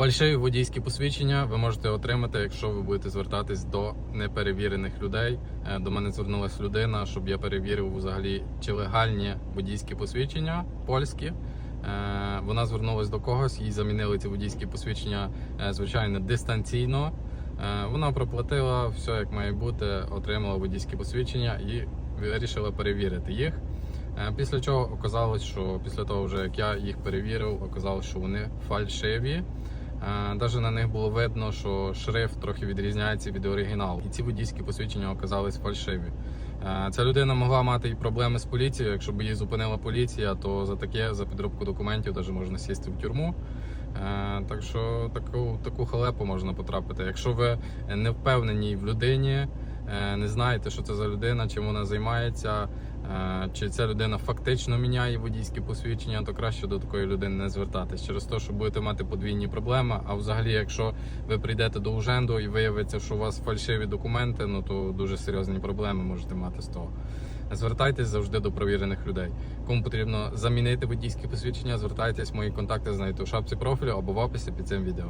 Фальшиві водійські посвідчення ви можете отримати, якщо ви будете звертатись до неперевірених людей. Е, До мене звернулася людина, щоб я перевірив взагалі чи легальні водійські посвідчення польські. Е, Вона звернулася до когось, їй замінили ці водійські посвідчення, е, звичайно, дистанційно. Вона проплатила все як має бути, отримала водійські посвідчення і вирішила перевірити їх. Після чого оказалось, що після того, вже як я їх перевірив, оказалось, що вони фальшиві. Навіть на них було видно, що шрифт трохи відрізняється від оригіналу. І ці водійські посвідчення оказались фальшиві. Е, Ця людина могла мати і проблеми з поліцією. Якщо б її зупинила поліція, то за таке, за підробку документів, навіть можна сісти в тюрму. Е, Так що таку, таку халепу можна потрапити. Якщо ви не впевнені в людині, е, не знаєте, що це за людина, чим вона займається, е, чи ця людина фактично міняє водійські посвідчення, то краще до такої людини не звертатись через те, що будете мати подвійні проблеми. А взагалі, якщо ви прийдете до уженду і виявиться, що у вас фальшиві документи, ну то дуже серйозні проблеми можете мати з того. Звертайтесь завжди до провірених людей. Кому потрібно замінити водійські посвідчення, звертайтесь, мої контакти знайдете у шапці профілю або в описі під цим відео.